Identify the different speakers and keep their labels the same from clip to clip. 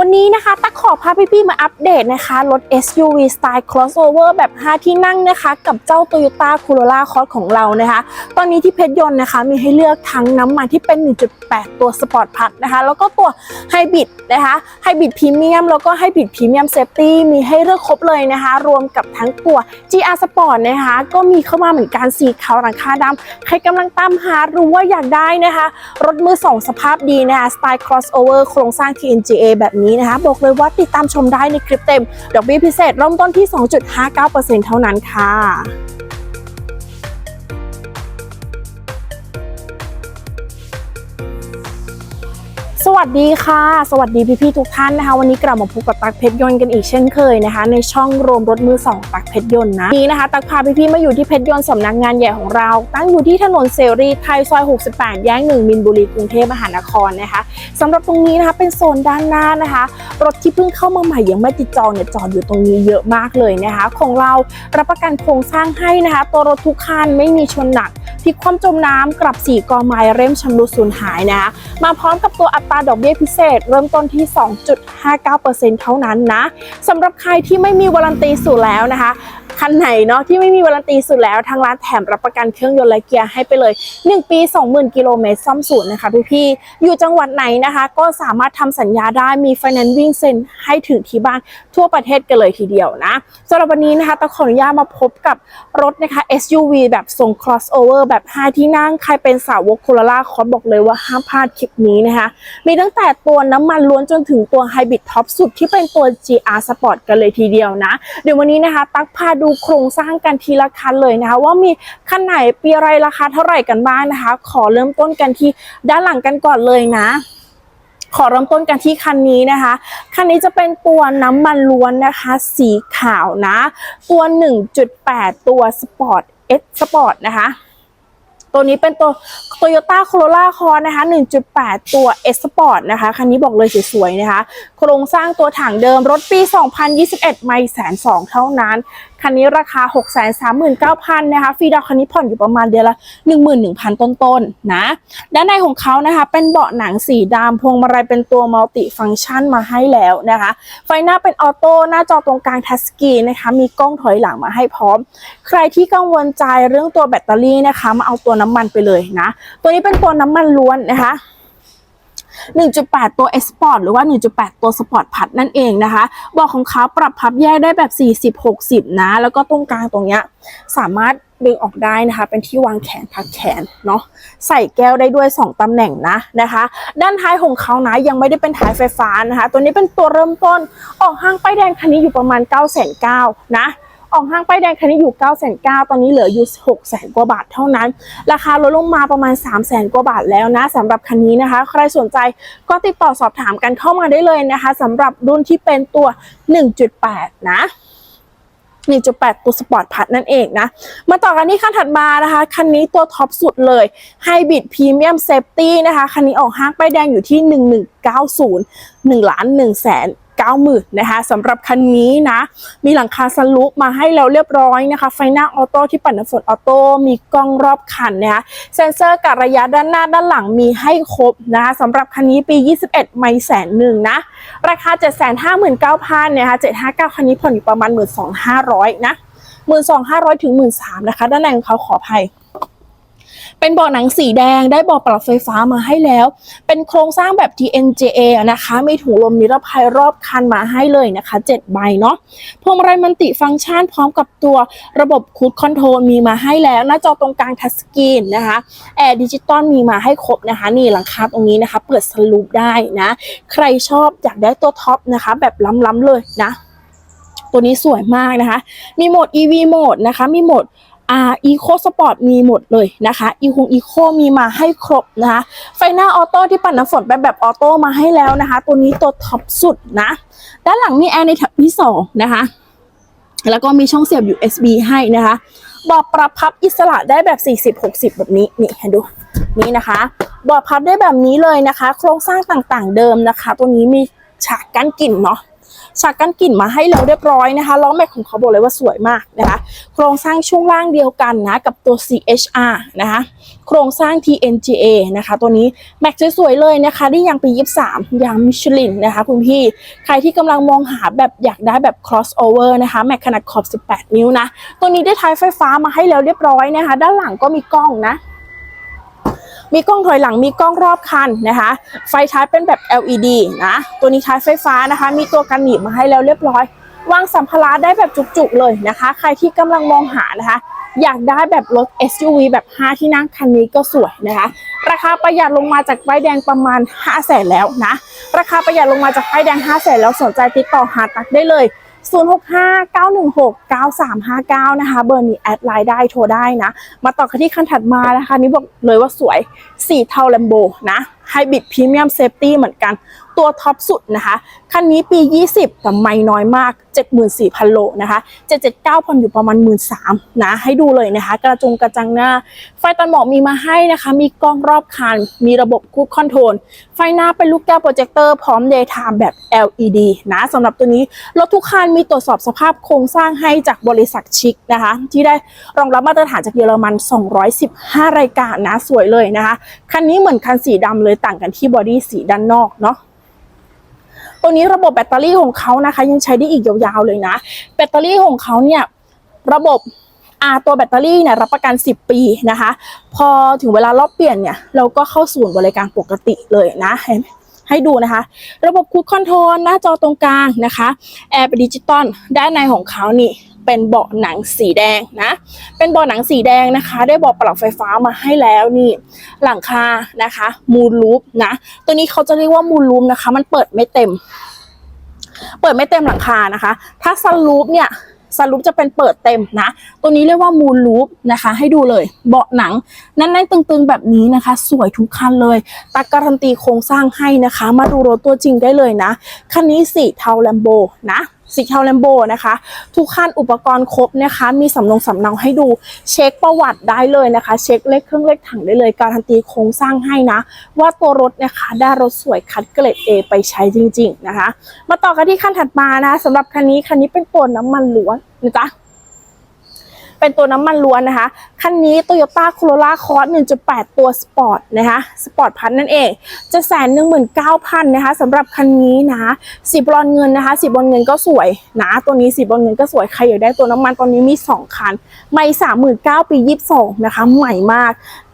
Speaker 1: วันนี้นะคะตักขอพาพี่ๆมาอัปเดตนะคะ รถ SUV สไตล์ crossover แบบ 5 ที่นั่งนะคะ กับเจ้า Toyota Corolla Cross ของเรานะคะ ตอนนี้ที่เพชรยนต์นะคะ มีให้เลือกทั้งน้ำมันที่เป็น 1.8 ตัว Sport p l u นะคะ แล้วก็ตัวไฮบริดนะคะไฮบริดพรีเมียมแล้วก็ไฮบริดพรีเมียมเซฟตี้มีให้เลือกครบเลยนะคะ รวมกับทั้งตัว GR Sport นะคะ ก็มีเข้ามาเหมือนกันสีขาวหลังคาดำใครกำลังตามหารู้ว่าอยากได้นะคะ รถมือสองสภาพดีนะคะสไตล์ crossover โครงสร้าง TNGA แบบนี้นะคะบอกเลยว่าติดตามชมได้ในคลิปเต็ม ดอกเบี้ยพิเศษเริ่มต้นที่ 2.59%เท่านั้นค่ะ สวัสดีค่ะ สวัสดีพี่ๆทุกท่านนะคะ วันนี้กลับมาพบกับตักเพชรยนต์กันอีกเช่นเคยนะคะ ในช่องรวมรถมือสองตักเพชรยนต์นะนี้นะคะตักพาพี่ๆมาอยู่ที่เพชรยนต์สำนักงานใหญ่ของเรา ตั้งอยู่ที่ถนนเสรีไทยซอย 68 แยกหนึ่งมินบุรีกรุงเทพมหานครนะคะสำหรับตรงนี้นะคะเป็นโซนด้านหน้านะคะ รถที่เพิ่งเข้ามาใหม่ยังไม่ติดจองเนี่ยจอดอยู่ตรงนี้เยอะมากเลยนะคะ ของเรารับประกันโครงสร้างให้นะคะ ตัวรถทุกคันไม่มีชนหนักพลิกความจมน้ำกลับสีกอไม้เร่มชำรุดสูญหายนะคะมาพร้อมกับตัวอัตราดอกเบี้ยพิเศษ เริ่มต้นที่ 2.59%เท่านั้นนะสำหรับใครที่ไม่มีวารันตีสูตรแล้วนะคะ คันไหนเนาะที่ไม่มีวารันตีสูตรแล้วทางร้านแถมรับประกันเครื่องยนต์และเกียร์ให้ไปเลย 1 ปี 20,000 กิโลเมตรซ่อมศูนย์นะคะพี่ๆอยู่จังหวัดไหนนะคะ ก็สามารถทำสัญญาได้มี Finance วิ่งเซ็นให้ถึงที่บ้านทั่วประเทศกันเลยทีเดียวนะสำหรับวันนี้นะคะต้องขออนุญาตมาพบกับรถนะคะ SUV แบบทรง crossover แบบ 5 ที่นั่ง ใครเป็นสาวกโค r ล่าคอสบอกเลยว่าห้ามพลาดคลิปนี้นะคะมีตั้งแต่ตัวน้ำมันล้วนจนถึงตัวไฮบริดท็อปสุดที่เป็นตัว GR Sport กันเลยทีเดียวนะ เดี๋ยววันนี้นะคะ ตักพาดููโครงสร้างกันทีละคันเลยนะคะว่ามีคันไหนปีอะไรราคาเท่าไหร่กันบ้างนะคะ ขอเริ่มต้นกันที่ด้านหลังกันก่อนเลยนะขอเริ่มต้นกันที่คันนี้นะคะ คันนี้จะเป็นตัวน้ำมันล้วนนะคะ สีขาวนะ ตัว 1.8 ตัวสปอร์ตเอสสปอร์ตนะคะ ตัวนี้เป็นตัว Toyota Corolla Cross นะคะ 1.8 ตัว S Sport นะคะ คันนี้บอกเลยสวยๆนะคะ โครงสร้างตัวถังเดิมรถปี 2021 ไม่แสนสองเท่านั้น คันนี้ราคา 639,000 นะคะ ฟรีดาวคันนี้ผ่อนอยู่ประมาณเดือนละ 11,000 ต้นๆนะ ด้านในของเขานะคะ เป็นเบาะหนังสีดำพวงมาลัยเป็นตัวมัลติฟัง c t ชันมาให้แล้วนะคะ ไฟหน้าเป็นออโต้หน้าจอตรงกลางทัชสกรีนนะคะ มีกล้องถอยหลังมาให้พร้อม ใครที่กังวลใจเรื่องตัวแบตเตอรี่นะคะ มาเอาตัวน้น้ำมันไปเลยนะ ตัวนี้เป็นตัวน้ำมันล้วนนะคะ1.8 ตัว S Sport หรือว่า 1.8 ตัว Sport พัดนั่นเองนะคะ บอกของเขาปรับพับแยกได้แบบ 40-60 นะ แล้วก็ตรงกลางตรงเนี้ยสามารถดึงออกได้นะคะ เป็นที่วางแขนพักแขนเนาะใส่แก้วได้ด้วย 2 ตำแหน่งนะนะคะ ด้านท้ายของเขานะยังไม่ได้เป็นท้ายไฟฟ้านะคะ ตัวนี้เป็นตัวเริ่มต้นออกห้างป้ายแดงคันนี้อยู่ประมาณ 9 9 0 0 0นะ ออกห้างป้ายแดงคันนี้อยู่9 9 0 0 0ตอนนี้เหลืออยู่6 0 0 0 0กว่าบาทเท่านั้น ราคาลดลงมาประมาณ3 0 0 0 0 0กว่าบาทแล้วนะสำหรับคันนี้นะคะ ใครสนใจก็ติดต่อสอบถามกันเข้ามาได้เลยนะคะสำหรับรุ่นที่เป็นตัว 1.8 นะ1.8 ตัวสปอร์ตพัดนั่นเองนะ มาต่อกันที่คันถัดมานะคะ คันนี้ตัวท็อปสุดเลยไฮบริดพรีเมียมเซฟตี้นะคะ คันนี้ออกห้างป้ายแดงอยู่ที่ 1190 1ล้าน1แสน 90,000นะคะสำหรับคันนี้นะมีหลังคาสลูปมาให้แล้วเรียบร้อยนะคะ ไฟหน้าออโต้ที่ปัดน้ำฝนออโต้มีกล้องรอบคันนะคะเซ็นเซอร์กับระยะด้านหน้าด้านหลังมีให้ครบนะคะสำหรับคันนี้ปี 21 ไม่แสนหนึ่งนะ ราคา 759,000นะคะ759คันนี้ผ่อนอยู่ประมาณ 12,500นะ12,500ถึง13,000นะคะด้านในของเขาขออภัย เป็นเบาะหนังสีแดงได้เบาะปรับไฟฟ้ามาให้แล้ว เป็นโครงสร้างแบบ TNGA นะคะ มีถุงลมนิรภัยรอบคันมาให้เลยนะคะ 7 ใบเนาะพวงมาลัยมันติฟังก์ชันพร้อมกับตัวระบบคูดคอนโทรลมีมาให้แล้ว หน้าจอตรงกลางทัชสกรีนนะคะแอร์ดิจิตอลมีมาให้ครบนะคะ นี่หลังคาตรงนี้นะคะ เปิดสลูปได้นะ ใครชอบอยากได้ตัวท็อปนะคะ แบบล้ำๆเลยนะ ตัวนี้สวยมากนะคะ มีโหมด EV โหมดนะคะ มีโหมด อ่า Eco Sport มีหมดเลยนะคะอีคง Eco มีมาให้ครบนะคะไฟหน้าออโต้ที่ปัดน้ำฝนเป็นแบบออโต้มาให้แล้วนะคะ ตัวนี้ตัวท็อปสุดนะ ด้านหลังมีแอร์ในแถบที่สองนะคะแล้วก็มีช่องเสียบ USB ให้นะคะบอกปรับพับอิสระได้แบบ 40-60 แบบนี้นี่ให้ดูนี่นะคะบอกพับได้แบบนี้เลยนะคะ โครงสร้างต่างๆเดิมนะคะ ตัวนี้มีฉากกั้นกลิ่นเนาะ ฉากกันกลิ่นมาให้แล้วเรียบร้อยนะคะล้อแม็กของเขาบอกเลยว่าสวยมากนะคะโครงสร้างช่วงล่างเดียวกันนะกับตัว CHR นะคะโครงสร้าง TNGA นะคะ ตัวนี้แม็กสวยๆเลยนะคะได้ยางปี 23ยางมิชลินนะคะคุณพี่ใครที่กำลังมองหาแบบอยากได้แบบ crossover นะคะแม็กขนาดขอบ 18 นิ้วนะ ตัวนี้ได้ท้ายไฟฟ้ามาให้แล้วเรียบร้อยนะคะ ด้านหลังก็มีกล้องนะ มีกล้องถอยหลังมีกล้องรอบคันนะคะ ไฟท้ายเป็นแบบ LED นะ ตัวนี้ท้ายไฟฟ้านะคะ มีตัวกันหนีบมาให้แล้วเรียบร้อยวางสัมภาระได้แบบจุกๆเลยนะคะ ใครที่กำลังมองหานะคะ อยากได้แบบรถ SUV แบบ 5 ที่นั่งคันนี้ก็สวยนะคะ ราคาประหยัดลงมาจากป้ายแดงประมาณ 5 0 0แสนแล้วนะ ราคาประหยัดลงมาจากป้ายแดง 5 0 0แสนแล้วสนใจติดต่อหาตักได้เลย 0659169359 นะคะ เบอร์นี้แอดไลน์ได้โทรได้นะ มาต่อกันที่คันถัดมานะคะ นี่บอกเลยว่าสวย สีเทาแลมโบนะไฮบริดพรีเมียมเซฟตี้เหมือนกัน ตัวท็อปสุดนะคะ คันนี้ปี 20 แต่ไม่น้อยมาก 74,000 โลนะคะ779ผ่อนอยู่ประมาณ 13,000นะ ให้ดูเลยนะคะ กระจงกระจังหน้า ไฟตันหมอกมีมาให้นะคะ มีกล้องรอบคัน มีระบบคูดคอนโทรล ไฟหน้าเป็นลูกแก้วโปรเจคเตอร์ พร้อม daytime แบบ LED นะสำหรับตัวนี้ รถทุกคันมีตรวจสอบสภาพโครงสร้างให้จากบริษัทชิคนะคะ ที่ได้รองรับมาตรฐานจากเยอรมัน 215 รายการนะ สวยเลยนะคะคันนี้เหมือนคันสีดำเลยต่างกันที่บอดี้สีด้านนอกเนาะตัวนี้ระบบแบตเตอรี่ของเขานะคะ ยังใช้ได้อีกยาวๆเลยนะ แบตเตอรี่ของเขาเนี่ยระบบอาตัวแบตเตอรี่เนี่ยรับประกัน 10 ปีนะคะ พอถึงเวลารอบเปลี่ยนเนี่ยเราก็เข้าศูนย์บริการปกติเลยนะให้ให้ดูนะคะ ระบบคูดคอนโทรลหน้าจอตรงกลางนะคะแอร์เป็นดิจิตอลด้านในของเขานี่ เป็นเบาะหนังสีแดงนะ เป็นเบาะหนังสีแดงนะคะ ได้เบาะปรับไฟฟ้ามาให้แล้วนี่ หลังคานะคะ มูลลูปนะ ตัวนี้เขาจะเรียกว่ามูลลูปนะคะ มันเปิดไม่เต็ม เปิดไม่เต็มหลังคานะคะ ถ้าซันลูปเนี่ยซันลูปจะเป็นเปิดเต็มนะ ตัวนี้เรียกว่ามูลลูปนะคะ ให้ดูเลย เบาะหนังแน่นๆตึงๆแบบนี้นะคะ สวยทุกคันเลยตักการันตีโครงสร้างให้นะคะ มาดูรถตัวจริงได้เลยนะ คันนี้สีเทาแลมโบนะ สีเทาแลมโบนะคะ ทุกขั้นอุปกรณ์ครบนะคะ มีสำนงสำเนาให้ดูเช็คประวัติได้เลยนะคะ เช็คเลขเครื่องเลขถังได้เลย การันตีโครงสร้างให้นะ ว่าตัวรถนะคะได้รถสวยคัดเกรด A ไปใช้จริง ๆนะคะ มาต่อกันที่ขั้นถัดมานะสำหรับคันนี้คันนี้เป็นตัวน้ำมันล้วนนะจ๊ะ เป็นตัวน้ำมันล้วนนะคะ คันนี้ Toyota Corolla Cross 1.8 ตัวสปอร์ตนะคะสปอร์ตพันนั่นเอง จะแสนหนึ่งหมื่นเก้าพันนะคะสำหรับคันนี้นะสีบรอนเงินนะคะสีบรอนเงินก็สวยนะตัวนี้สีบรอนเงินก็สวย ใครอยากได้ตัวน้ำมันตอนนี้มี 2 คัน ไม่สามหมื่นเก้าปียี่สิบสองนะคะ ใหม่มาก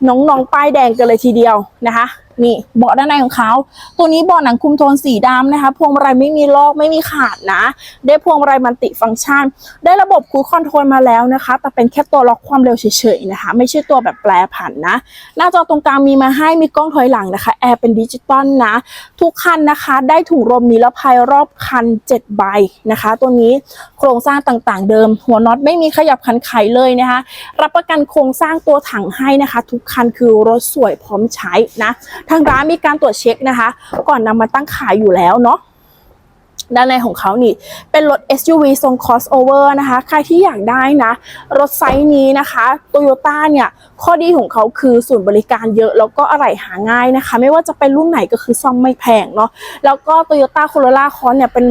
Speaker 1: น้องๆป้ายแดงกันเลยทีเดียวนะคะนี่เบาะด้านในของเขา ตัวนี้เบาะหนังคุมโทนสีดำนะคะ พวงมาลัยไม่มีลอกไม่มีขาดนะ ได้พวงมาลัยมันติฟังก์ชัน ได้ระบบคูลคอนโทรลมาแล้วนะคะ แต่เป็นแค่ตัวล็อกความเร็วเฉยๆนะคะ ไม่ใช่ตัวแบบแปรผันนะ หน้าจอตรงกลางมีมาให้มีกล้องถอยหลังนะคะ แอร์เป็นดิจิตอลนะ ทุกคันนะคะ ได้ถุงลมนิรภัยรอบคัน 7 ใบนะคะ ตัวนี้โครงสร้างต่างๆ เดิม หัวน็อตไม่มีขยับขันไขเลยนะคะ รับประกันโครงสร้างตัวถังให้นะคะ ทุกคันคือรถสวยพร้อมใช้นะทางร้านมีการตรวจเช็คนะคะ ก่อนนำมาตั้งขายอยู่แล้วเนาะด้านในของเขานี่ เป็นรถ SUV ทรง crossover นะคะ ใครที่อยากได้นะ รถไซส์นี้นะคะ Toyota เนี่ย ข้อดีของเขาคือศูนย์บริการเยอะ แล้วก็อะไหล่หาง่ายนะคะ ไม่ว่าจะเป็นรุ่นไหนก็คือซ่อมไม่แพงเนาะ แล้วก็ Toyota Corolla Cross เนี่ย เป็น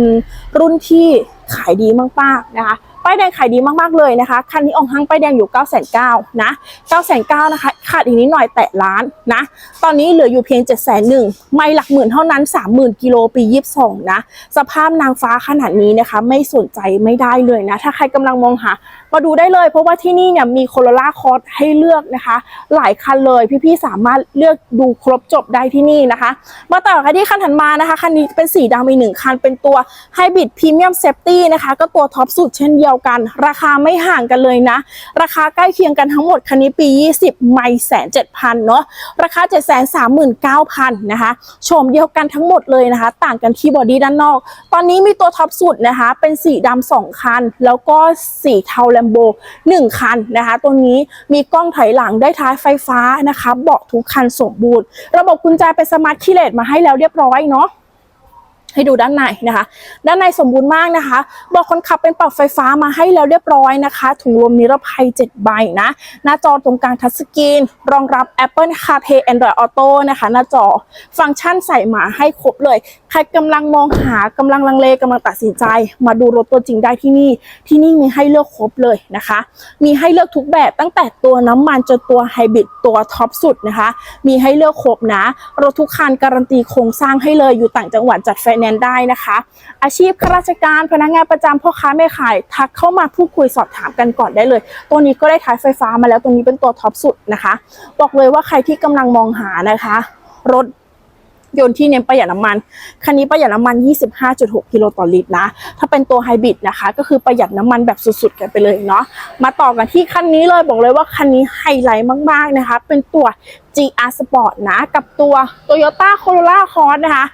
Speaker 1: รุ่นที่ขายดีมากๆนะคะ ป้ายแดงขายดีมากๆเลยนะคะ คันนี้องค์ห้างป้ายแดงอยู่ 9 9 0 0 0นะ9 9 0 0นะคะ ขาดอีกนิดหน่อยแตะล้านนะ ตอนนี้เหลืออยู่เพียง 7 0 0 0 0ไม่หลักหมื่นเท่านั้น 30,000 กิโลปี 22 นะ สภาพนางฟ้าขนาดนี้นะคะ ไม่สนใจไม่ได้เลยนะ ถ้าใครกำลังมองหา มาดูได้เลย เพราะว่าที่นี่เนี่ยมีโคโรล่าคอร์สให้เลือกนะคะ หลายคันเลยพี่ๆสามารถเลือกดูครบจบได้ที่นี่นะคะ มาต่อกันที่คันถัดมานะคะคันนี้เป็นสีดำอีกหนึ่งคันเป็นตัวไฮบริดพรีเมียมเซฟตี้นะคะก็ตัวท็อปสุดเช่นเดียวกัน ราคาไม่ห่างกันเลยนะ ราคาใกล้เคียงกันทั้งหมดคันนี้ปี 20 ไม่แสนเจ็ดพันเนาะราคา 7 3 9 0 0 0นะคะโฉมเดียวกันทั้งหมดเลยนะคะ ต่างกันที่บอดี้ด้านนอก ตอนนี้มีตัวท็อปสุดนะคะ เป็นสีดำสองคัน แล้วก็สีเทาแลมโบหนึ่งคันนะคะ ตัวนี้มีกล้องถอยหลังได้ท้ายไฟฟ้านะคะ เบาะทุกคันสมบูรณ์ ระบบกุญแจเป็นสมาร์ทคีย์เลสมาให้แล้วเรียบร้อยเนาะ ให้ดูด้านในนะคะ ด้านในสมบูรณ์มากนะคะ บอกคนขับเป็นปรับไฟฟ้ามาให้แล้วเรียบร้อยนะคะ ถุงลมนิรภัย 7 ใบนะ หน้าจอตรงกลางทัชสกรีน รองรับ Apple CarPlay Android Auto นะคะ หน้าจอ ฟังก์ชันใส่หมาให้ครบเลย ใครกำลังมองหากำลังลังเลกำลังตัดสินใจ มาดูรถตัวจริงได้ที่นี่ ที่นี่มีให้เลือกครบเลยนะคะ มีให้เลือกทุกแบบตั้งแต่ตัวน้ำมันจนตัวไฮบริดตัวท็อปสุดนะคะ มีให้เลือกครบนะ รถทุกคันการันตีโครงสร้างให้เลย อยู่ต่างจังหวัดจัดไฟแนนซ์ได้นะคะ อาชีพข้าราชการพนักงานประจำพ่อค้าแม่ขายทักเข้ามาพูดคุยสอบถามกันก่อนได้เลย ตัวนี้ก็ได้ท้ายไฟฟ้ามาแล้วตัวนี้เป็นตัวท็อปสุดนะคะ บอกเลยว่าใครที่กำลังมองหานะคะ รถ ยนต์ที่เน้นประหยัดน้ำมัน คันนี้ประหยัดน้ำมัน 25.6 กิโลต่อลิตรนะ ถ้าเป็นตัวไฮบริดนะคะ ก็คือประหยัดน้ำมันแบบสุดๆ กันไปเลยเนาะ มาต่อกันที่คันนี้เลย บอกเลยว่าคันนี้ไฮไลท์มากๆนะคะ เป็นตัว GR Sport นะ กับตัว Toyota Corolla Cross นะคะ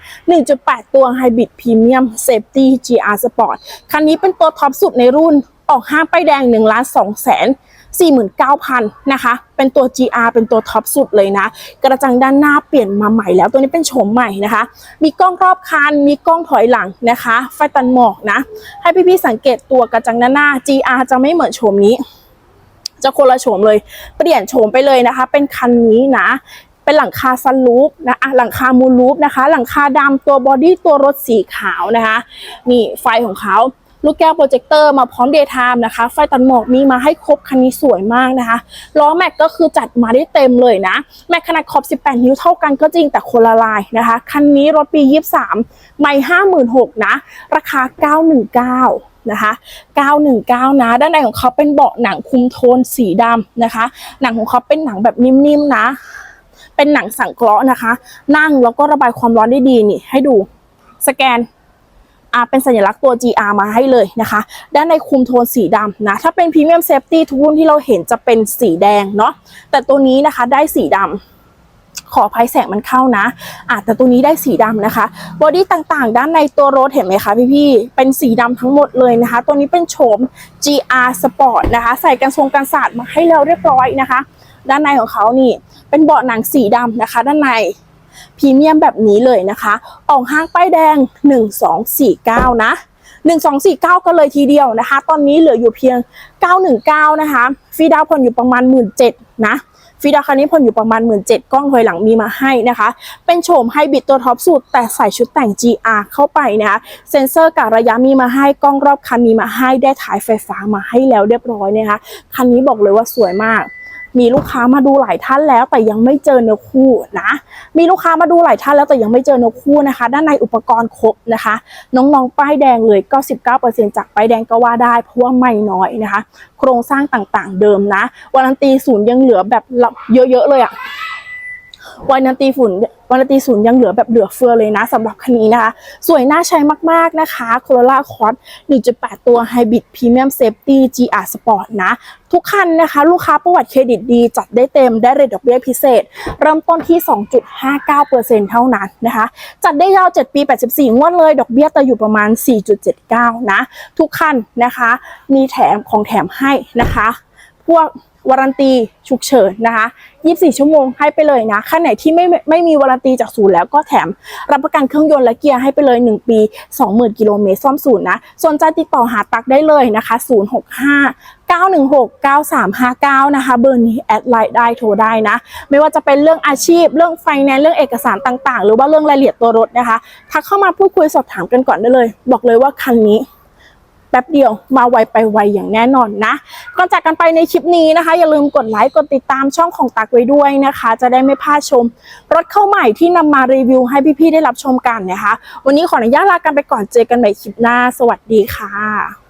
Speaker 1: 1.8 ตัว Hybrid Premium Safety GR Sport คันนี้เป็นตัวท็อปสุดในรุ่น ออกห้างไปแดง1ล้าน2แสน 49,000นะคะ เป็นตัว GR เป็นตัวท็อปสุดเลยนะ กระจังด้านหน้าเปลี่ยนมาใหม่แล้วตัวนี้เป็นโฉมใหม่นะคะ มีกล้องรอบคัน มีกล้องถอยหลังนะคะ ไฟตันหมอกนะ ให้พี่ๆสังเกตตัวกระจังด้านหน้า GR จะไม่เหมือนโฉมนี้ จะคนละโฉมเลย เปลี่ยนโฉมไปเลยนะคะ เป็นคันนี้นะเป็นหลังคาซันรูฟนะอะหลังคามูลรูฟนะคะ หลังคาดำตัวบอดี้ตัวรถสีขาวนะคะ นี่ไฟของเขา ลูกแก้วโปรเจคเตอร์มาพร้อมเดย์ไทม์นะคะ ไฟตัดหมอกมีมาให้ครบคันนี้สวยมากนะคะล้อแม็กก็คือจัดมาได้เต็มเลยนะ แม็กขนาดขอบ 18 นิ้วเท่ากันก็จริงแต่คนละลายนะคะ คันนี้รถปี 23 ไม่ 56,000นะ ราคา 919นะคะ919 นะ ด้านในของเขาเป็นเบาะหนังคุมโทนสีดำนะคะ หนังของเขาเป็นหนังแบบนิ่มๆนะ เป็นหนังสังเคราะห์นะคะ นั่งแล้วก็ระบายความร้อนได้ดีนี่ ให้ดู สแกน อ่าเป็นสัญลักษณ์ตัว GR มาให้เลยนะคะ ด้านในคุมโทนสีดำนะ ถ้าเป็นพรีเมียมเซฟตี้ทุกรุ่นที่เราเห็นจะเป็นสีแดงเนาะ แต่ตัวนี้นะคะได้สีดำขอภัยแสงมันเข้านะอะแต่ตัวนี้ได้สีดำนะคะ บอดี้ต่างๆ ด้านในตัวรถเห็นไหมคะพี่ๆ เป็นสีดำทั้งหมดเลยนะคะ ตัวนี้เป็นโฉม GR Sport นะคะ ใส่กันทรงกันศาสตร์มาให้แล้วเรียบร้อยนะคะ ด้านในของเขานี่ เป็นเบาะหนังสีดำนะคะ ด้านใน พรีเมียมแบบนี้เลยนะคะออกห้างป้ายแดง 1249 นะ 1249 ก็เลยทีเดียวนะคะ ตอนนี้เหลืออยู่เพียง 919 นะคะฟีดาวผ่อนอยู่ประมาณ 17,000นะฟีดาคันนี้ผ่อนอยู่ประมาณ 17,000กล้องถอยหลังมีมาให้นะคะ เป็นโฉมไฮบริดตัวท็อปสุดแต่ใส่ชุดแต่ง GR เข้าไปนะคะเซ็นเซอร์กะระยะมีมาให้กล้องรอบคันมีมาให้ได้ถ่ายไฟฟ้ามาให้แล้วเรียบร้อยนะคะคันนี้บอกเลยว่าสวยมาก มีลูกค้ามาดูหลายท่านแล้ว แต่ยังไม่เจอเนื้อคู่นะ มีลูกค้ามาดูหลายท่านแล้วแต่ยังไม่เจอเนื้อคู่นะคะ ด้านในอุปกรณ์ครบนะคะ น้องๆ ป้ายแดงเลย99%จากป้ายแดงก็ว่าได้เพราะว่าไม่น้อยนะคะ โครงสร้างต่างๆ เดิมนะวารันตีศูนย์ยังเหลือแบบเยอะๆเลยอะ วารันตีฝุ่นวารันตีศูนย์ยังเหลือแบบเหลือเฟือเลยนะสำหรับคันนี้นะคะ สวยน่าใช้มากๆนะคะ Corolla Cross 1.8 ตัว Hybrid Premium Safety GR Sport นะ ทุกคันนะคะ ลูกค้าประวัติเครดิตดี จัดได้เต็มได้เรทดอกเบี้ยพิเศษ เริ่มต้นที่ 2.59%เท่านั้นนะคะ จัดได้ยาว 7 ปี 84 งวดเลย ดอกเบี้ยจะอยู่ประมาณ 4.79 นะ ทุกคันนะคะ มีแถมของแถมให้นะคะ พวก วารันตีฉุกเฉินนะคะ 24 ชั่วโมงให้ไปเลยนะคันไหนที่ไม่ไม่มีวารันตีจากศูนย์แล้วก็แถมรับประกันเครื่องยนต์และเกียร์ให้ไปเลย 1 ปี 20,000 กิโลเมตรซ่อมศูนย์นะ สนใจติดต่อหาตักได้เลยนะคะ 065 916 9359 นะคะ เบอร์นี้แอดไลน์ได้โทรได้นะ ไม่ว่าจะเป็นเรื่องอาชีพ เรื่องไฟแนนซ์ เรื่องเอกสารต่างๆ หรือว่าเรื่องรายละเอียดตัวรถนะคะ ทักเข้ามาพูดคุยสอบถามกันก่อนได้เลย บอกเลยว่าคันนี้ แป๊บเดียวมาไวไปไวอย่างแน่นอนนะก่อนจากกันไปในคลิปนี้นะคะ อย่าลืมกดไลค์กดติดตามช่องของตักไว้ด้วยนะคะ จะได้ไม่พลาดชม รถเข้าใหม่ที่นำมารีวิวให้พี่ๆได้รับชมกันนะคะ วันนี้ขออนุญาตลากันไปก่อนเจอกันใหม่คลิปหน้า สวัสดีค่ะ